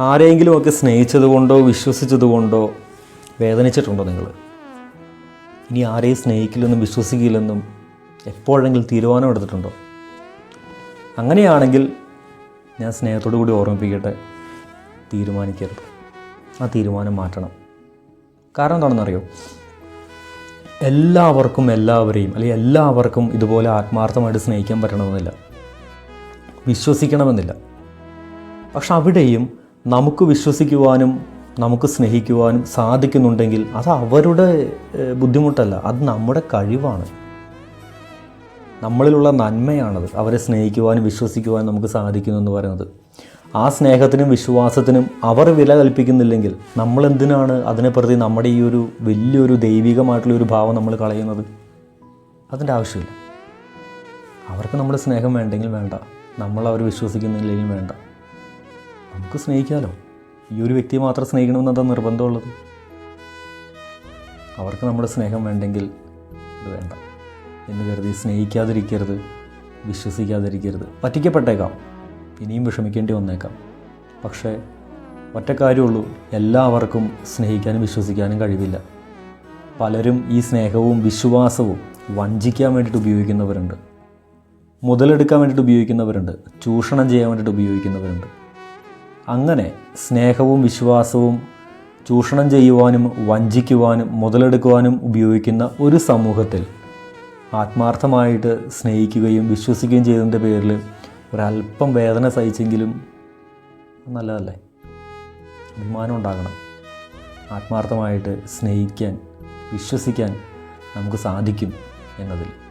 ആരെങ്കിലുമൊക്കെ സ്നേഹിച്ചതുകൊണ്ടോ വിശ്വസിച്ചതുകൊണ്ടോ വേദനിച്ചിട്ടുണ്ടോ നിങ്ങൾ? ഇനി ആരെയും സ്നേഹിക്കില്ലെന്നും വിശ്വസിക്കില്ലെന്നും എപ്പോഴെങ്കിലും തീരുമാനം എടുത്തിട്ടുണ്ടോ? അങ്ങനെയാണെങ്കിൽ ഞാൻ സ്നേഹത്തോടു കൂടി ഓർമ്മിപ്പിക്കട്ടെ. തീരുമാനിക്കരുത്. ആ തീരുമാനം മാറ്റണം. കാരണം എന്താണെന്നറിയോ? എല്ലാവർക്കും എല്ലാവരെയും അല്ലെങ്കിൽ എല്ലാവർക്കും ഇതുപോലെ ആത്മാർത്ഥമായിട്ട് സ്നേഹിക്കാൻ പറ്റണമെന്നില്ല. വിശ്വസിക്കണമെന്നില്ല. പക്ഷെ അവിടെയും നമുക്ക് വിശ്വസിക്കുവാനും നമുക്ക് സ്നേഹിക്കുവാനും സാധിക്കുന്നുണ്ടെങ്കിൽ അത് അവരുടെ ബുദ്ധിമുട്ടല്ല. അത് നമ്മുടെ കഴിവാണ്. നമ്മളിലുള്ള നന്മയാണത്. അവരെ സ്നേഹിക്കുവാനും വിശ്വസിക്കുവാനും നമുക്ക് സാധിക്കുന്നു എന്ന് പറയുന്നത്. ആ സ്നേഹത്തിനും വിശ്വാസത്തിനും അവർ വില കൽപ്പിക്കുന്നില്ലെങ്കിൽ നമ്മൾ എന്തിനാണ് അതിനെ പ്രതി നമ്മുടെ ഈ ഒരു വലിയൊരു ദൈവികമായിട്ടുള്ള ഒരു ഭാവം നമ്മൾ കളയുന്നത്? അതിന്റെ ആവശ്യമില്ല. അവർക്ക് നമ്മുടെ സ്നേഹം വേണ്ടെങ്കിൽ വേണ്ട. നമ്മൾ അവർ വിശ്വസിക്കുന്നില്ലെങ്കിൽ വേണ്ട. നമുക്ക് സ്നേഹിക്കാമല്ലോ ഈ ഒരു വ്യക്തിയെ മാത്രം സ്നേഹിക്കണമെന്ന് എന്താ നിർബന്ധമുള്ളത്? അവർക്ക് നമ്മുടെ സ്നേഹം വേണ്ടെങ്കിൽ അത് വേണ്ട. എന്ന് കരുതി സ്നേഹിക്കാതിരിക്കരുത് വിശ്വസിക്കാതിരിക്കരുത്. പറ്റിക്കപ്പെട്ടേക്കാം. ഇനിയും വിഷമിക്കേണ്ടി വന്നേക്കാം. പക്ഷേ ഒറ്റ കാര്യമുള്ളൂ എല്ലാവർക്കും സ്നേഹിക്കാനും വിശ്വസിക്കാനും കഴിവില്ല. പലരും ഈ സ്നേഹവും വിശ്വാസവും വഞ്ചിക്കാൻ വേണ്ടിയിട്ട് ഉപയോഗിക്കുന്നവരുണ്ട്. മുതലെടുക്കാൻ വേണ്ടിയിട്ട് ഉപയോഗിക്കുന്നവരുണ്ട്. ചൂഷണം ചെയ്യാൻ വേണ്ടിയിട്ട് ഉപയോഗിക്കുന്നവരുണ്ട്. അങ്ങനെ സ്നേഹവും വിശ്വാസവും ചൂഷണം ചെയ്യുവാനും വഞ്ചിക്കുവാനും മുതലെടുക്കുവാനും ഉപയോഗിക്കുന്ന ഒരു സമൂഹത്തിൽ ആത്മാർത്ഥമായിട്ട് സ്നേഹിക്കുകയും വിശ്വസിക്കുകയും ചെയ്തതിന്റെ പേരിൽ ഒരല്പം വേദന സഹിച്ചെങ്കിലും നല്ലതല്ലേ? അഭിമാനം ഉണ്ടാകണം. ആത്മാർത്ഥമായിട്ട് സ്നേഹിക്കാൻ വിശ്വസിക്കാൻ നമുക്ക് സാധിക്കും എന്നതിൽ.